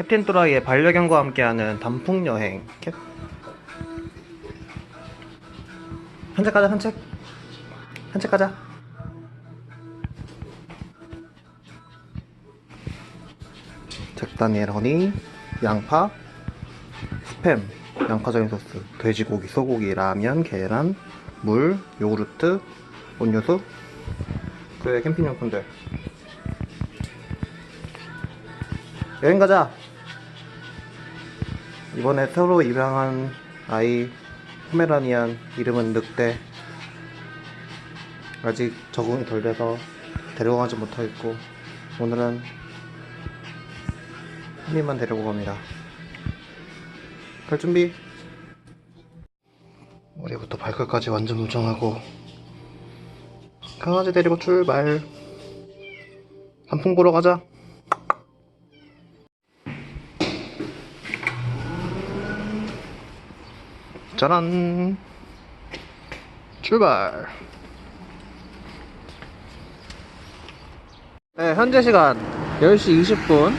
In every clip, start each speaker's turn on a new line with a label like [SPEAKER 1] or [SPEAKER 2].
[SPEAKER 1] 캡틴 또라이의 반려견과 함께하는 단풍 여행. 캡. 산책 가자 산책. 산책 가자. 잭다니엘 허니, 양파, 스팸, 양파전인 소스, 돼지고기, 소고기, 라면, 계란, 물, 요구르트, 음료수, 그의 캠핑용품들. 여행 가자. 이번에 새로 입양한 아이 포메라니안 이름은 늑대. 아직 적응이 덜 돼서 데려가지 못하겠고 오늘은 한입만 데리고 갑니다. 갈 준비. 머리부터 발끝까지 완전 무정하고 강아지 데리고 출발. 단풍 보러 가자. 짜란. 출발. 네, 현재 시간 10시 20분.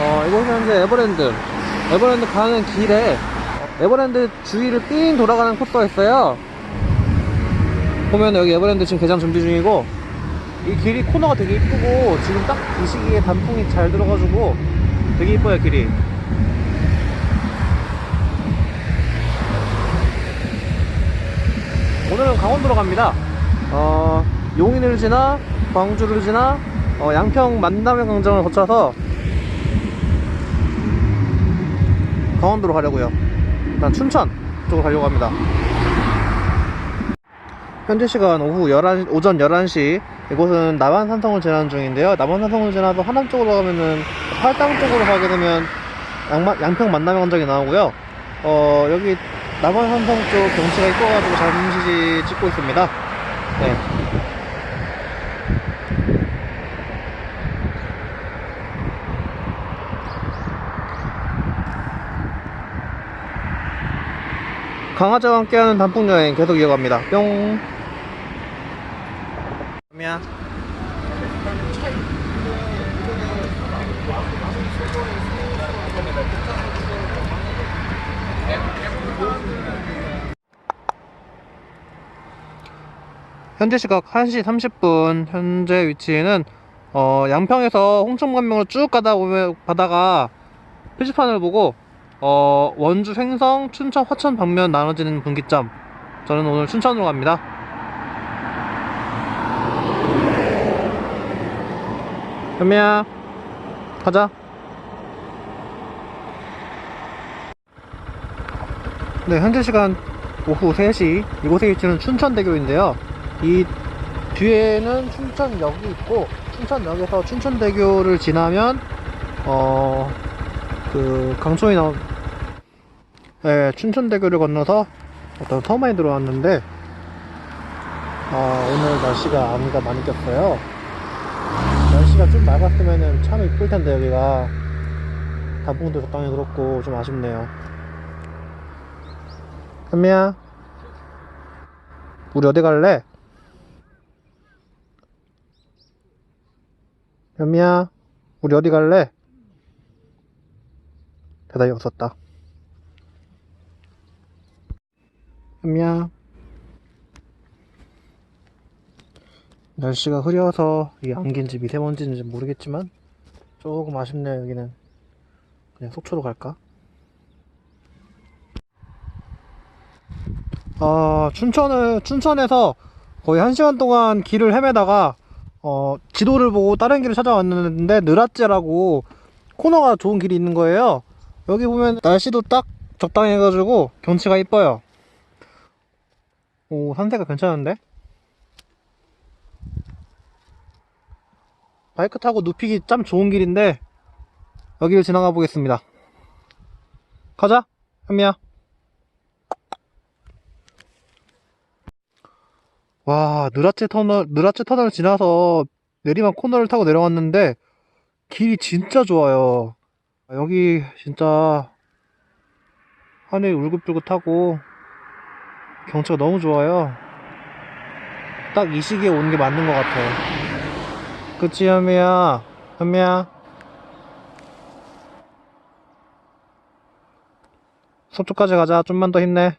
[SPEAKER 1] 어, 이곳은 현재 에버랜드. 에버랜드 가는 길에 에버랜드 주위를 삥 돌아가는 코스가 있어요. 보면 여기 에버랜드 지금 개장 준비 중이고 이 길이 코너가 되게 이쁘고 지금 딱 이 시기에 단풍이 잘 들어가지고 되게 이뻐요 길이. 오늘은 강원도로 갑니다. 어, 용인을 지나 광주를 지나 어, 양평 만남의 광장을 거쳐서 강원도로 가려고요. 일단 춘천 쪽으로 가려고 합니다. 현재 시간 오후 11, 오전 11시 이곳은 남한산성을 지나는 중인데요. 남한산성을 지나서 하남 쪽으로 가면은 팔당 쪽으로 가게 되면 양평 만남의 광장이 나오고요. 어, 여기 남한산성 쪽 경치가 이뻐가지고 잠시 찍고 있습니다. 네. 강아지와 함께하는 단풍 여행 계속 이어갑니다. 뿅. 미야. 현재 시각 1시 30분 현재 위치는 어, 양평에서 홍천관명으로 쭉 가다 보면 바다가 표지판을 보고 어, 원주 횡성 춘천 화천 방면 나눠지는 분기점. 저는 오늘 춘천으로 갑니다. 현미야 가자. 네 현재 시간 오후 3시. 이곳에 위치는 춘천대교인데요 이 뒤에는 춘천역이 있고 춘천역에서 춘천대교를 지나면 어 그 강촌이 나온 네, 춘천대교를 건너서 어떤 섬에 들어왔는데 아, 오늘 날씨가 안개가 많이 꼈어요. 날씨가 좀 맑았으면 참 이쁠 텐데 여기가. 단풍도 적당히 그렇고 좀 아쉽네요. 현미야 우리 어디 갈래? 현미야 우리 어디 갈래? 대답이 없었다. 현미야. 날씨가 흐려서 이 안개인지 미세먼지인지 모르겠지만 조금 아쉽네요 여기는 그냥 속초로 갈까? 아 춘천을 춘천에서 거의 한 시간 동안 길을 헤매다가 어 지도를 보고 다른 길을 찾아왔는데 느라째라고 코너가 좋은 길이 있는 거예요. 여기 보면 날씨도 딱 적당히 해가지고 경치가 이뻐요. 오 산세가 괜찮은데? 바이크 타고 눕히기 참 좋은 길인데 여기를 지나가 보겠습니다. 가자 현미야 와, 느라체 터널, 느라체 터널 지나서 내리막 코너를 타고 내려왔는데 길이 진짜 좋아요. 아, 여기 진짜 하늘이 울긋불긋하고 경치가 너무 좋아요. 딱 이 시기에 오는 게 맞는 것 같아요. 그치, 현미야? 현미야? 속초까지 가자. 좀만 더 힘내.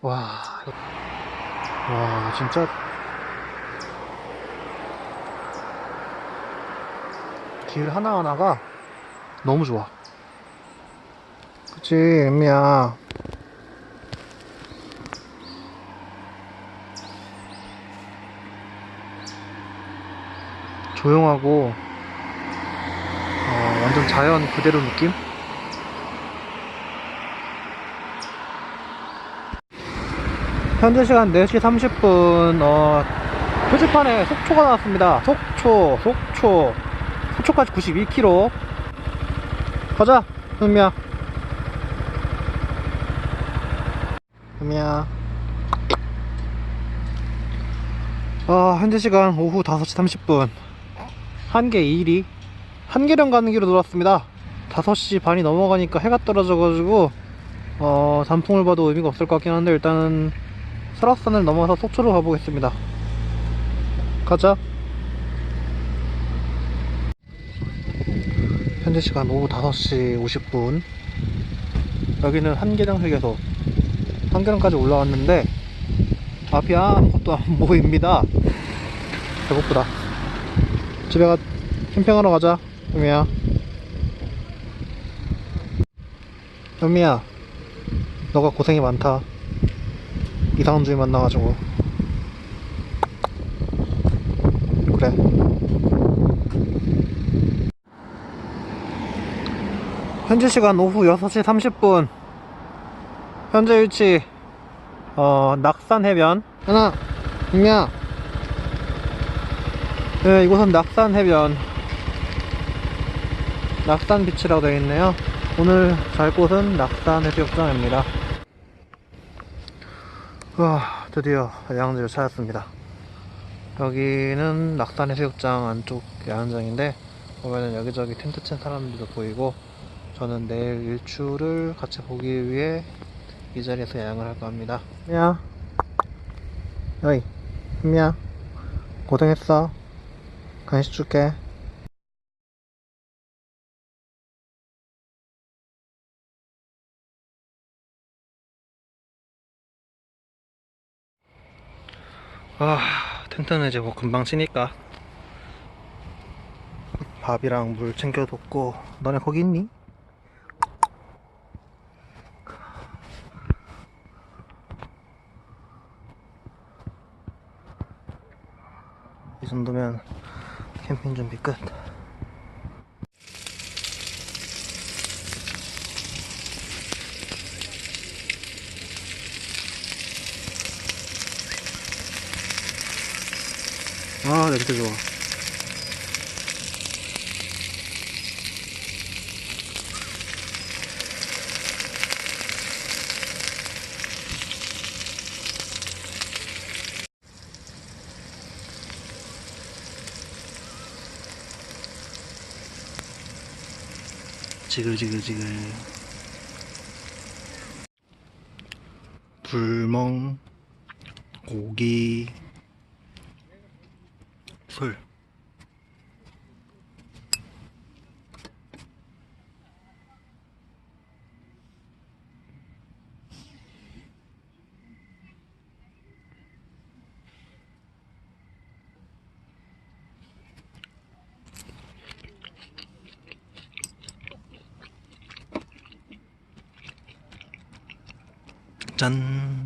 [SPEAKER 1] 와, 와, 진짜. 길 하나하나가 너무 좋아. 그치, 엠미야. 조용하고, 어, 완전 자연 그대로 느낌? 현재 시간 4시 30분, 어, 표지판에 속초가 나왔습니다. 속초, 속초. 속초까지 92km. 가자, 은미야. 은미야. 아, 현재 시간 오후 5시 30분. 한계 2일이 한계령 가는 길로 돌았습니다. 5시 반이 넘어가니까 해가 떨어져가지고, 어, 단풍을 봐도 의미가 없을 것 같긴 한데, 일단은 설악산을 넘어서 속초로 가보겠습니다. 가자. 현재 시간 오후 5시 50분. 여기는 한계령 휴게소. 한계령까지 올라왔는데, 앞이 아무것도 안 보입니다. 배고프다. 집에 가, 캠핑하러 가자. 은미야. 은미야. 너가 고생이 많다. 이상한 주인 만나가지고. 그래. 현재 시간 오후 6시 30분. 현재 위치, 어, 낙산 해변. 하나, 임야. 네, 이곳은 낙산 해변. 낙산 비치라고 되어 있네요. 오늘 잘 곳은 낙산 해수욕장입니다. 와, 드디어 야영지를 찾았습니다. 여기는 낙산 해수욕장 안쪽 야영장인데, 보면은 여기저기 텐트 친 사람들도 보이고, 저는 내일 일출을 같이 보기 위해 이 자리에서 야영을 할까 합니다. 미야. 어이, 미야. 고생했어. 간식 줄게. 아, 텐트는 이제 뭐 금방 치니까 밥이랑 물 챙겨뒀고, 너네 거기 있니? 이 정도면 캠핑 준비 끝. 아, 냄새 좋아. 지글지글지글. 불멍, 고기, 술. 짠.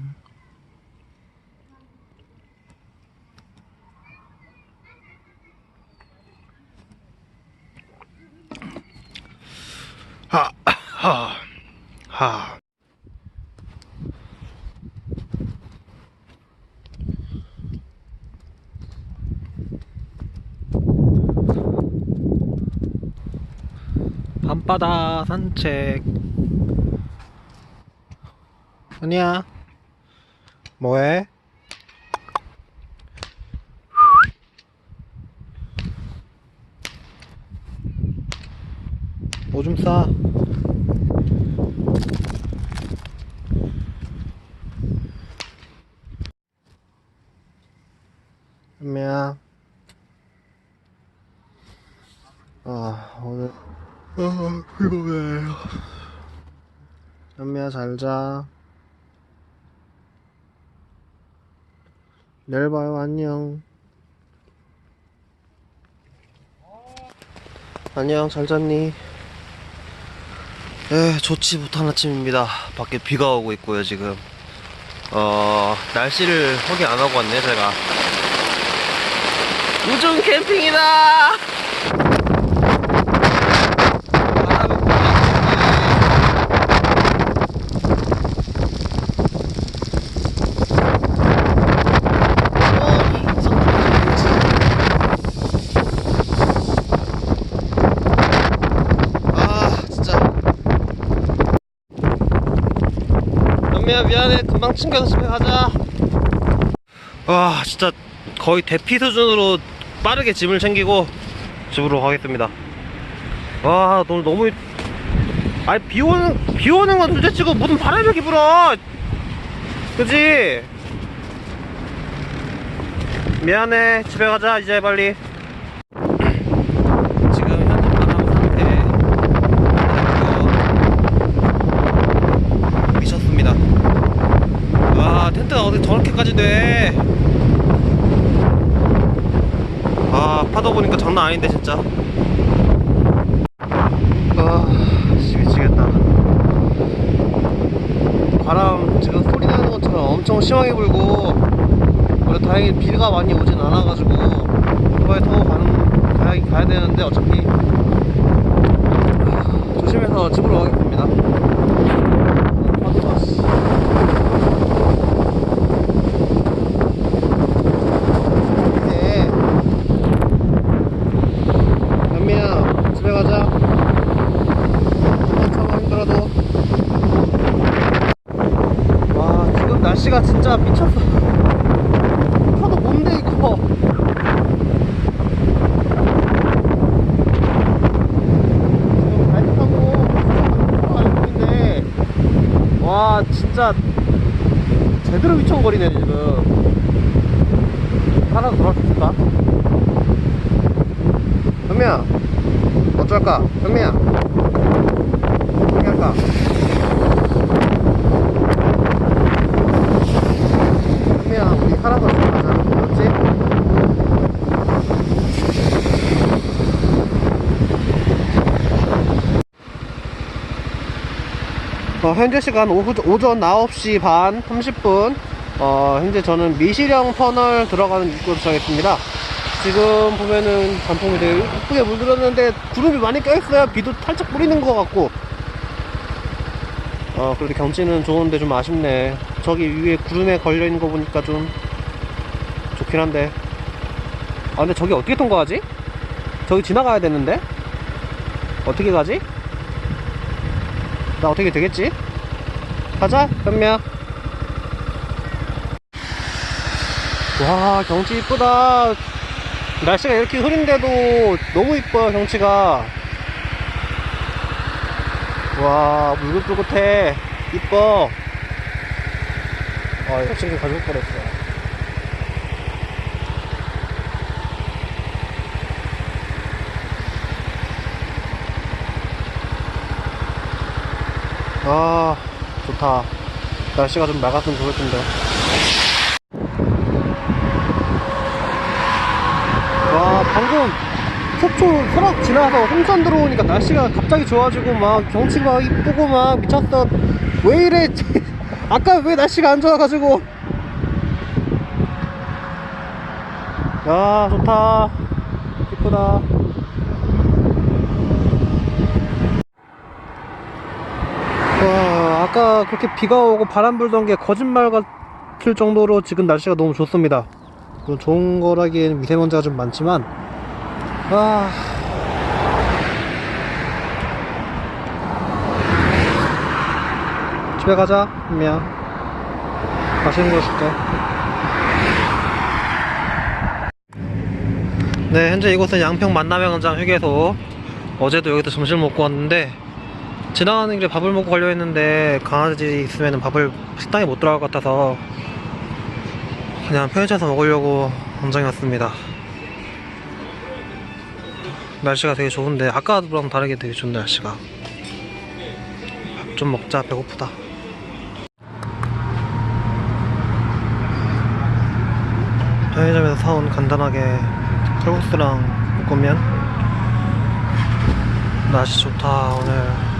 [SPEAKER 1] 하, 하, 하. 밤 바다 산책. 아니야. 뭐해? 오줌 싸. 현미야. 아, 오늘. 아, 피곤해. 현미야, 잘 자. 내일 봐요, 안녕. 안녕, 잘 잤니? 에, 좋지 못한 아침입니다. 밖에 비가 오고 있고요, 지금. 어, 날씨를 확인 안 하고 왔네, 제가. 우중 캠핑이다! 바람이 불고 아 진짜 연미야 미안해. 금방 챙겨서 집에 가자. 와 진짜 거의 대피 수준으로 빠르게 짐을 챙기고 집으로 가겠습니다. 와 오늘 너무 아니 비 오는 비 오는 건 둘째치고 무슨 바람이 이렇게 불어? 그지 미안해. 집에 가자 이제 빨리 지금 현재 바람 상태 미쳤습니다 와 텐트가 어디 저렇게까지 돼 아 파도 보니까 장난 아닌데 진짜. 아 미치겠다. 바람 지금 소리 나는 것처럼 엄청 심하게 불고 그래도 다행히 비가 많이 오진 않아가지고 오토바이 타고 가는 가야, 가야 되는데 어차피. 아, 조심해서 집으로 가겠습니다 파도가 씨. 네. 연미야 집에 가자 참아 힘들어도 와 지금 날씨가 진짜 미쳤어 파도 뭔데 이거 지금 바이크 타고 들어가는 중인데 와 진짜 제대로 미쳐버리네 지금 하나 있을까? 현미야 어쩔까? 현미야 어떻게 할까? 현미야 우리 하나 더 들어가자 그렇지? 어, 현재 시간 오후, 오전 9시 반 30분. 어, 현재 저는 미시령 터널 들어가는 입구에 도착했습니다. 지금 보면은 단풍이 되게 이쁘게 물들었는데 구름이 많이 껴있어요 비도 살짝 뿌리는 것 같고. 어 그래도 경치는 좋은데 좀 아쉽네. 저기 위에 구름에 걸려있는 거 보니까 좀 좋긴 한데. 아 근데 저기 어떻게 통과하지? 저기 지나가야 되는데? 어떻게 가지? 나 어떻게 되겠지? 가자 현미야. 와 경치 이쁘다. 날씨가 이렇게 흐린데도 너무 이뻐요 경치가. 와 물긋불긋해 이뻐. 아 이거 지금 가져올 뻔했어 아 좋다. 날씨가 좀 맑았으면 좋을 텐데. 와 방금 속초 설악 지나서 홍천 들어오니까 날씨가 갑자기 좋아지고 막 경치가 이쁘고 막 미쳤어 왜 이래? 아까 왜 날씨가 안 좋아가지고. 야 좋다. 이쁘다 와 아까 그렇게 비가 오고 바람 불던 게 거짓말 같을 정도로 지금 날씨가 너무 좋습니다. 뭐 좋은 거라기엔 미세먼지가 좀 많지만 아. 집에 가자 미야 맛있는 거 줄게. 네 현재 이곳은 양평 만남영장 휴게소. 어제도 여기서 점심을 먹고 왔는데 지나가는 길에 밥을 먹고 가려 했는데 강아지 있으면 밥을 식당에 못 들어갈 것 같아서 그냥 편의점에서 먹으려고 원장에 왔습니다. 날씨가 되게 좋은데 아까랑 다르게 되게 좋네 날씨가. 밥 좀 먹자 배고프다. 편의점에서 사온 간단하게 칼국수랑 볶음면. 날씨 좋다 오늘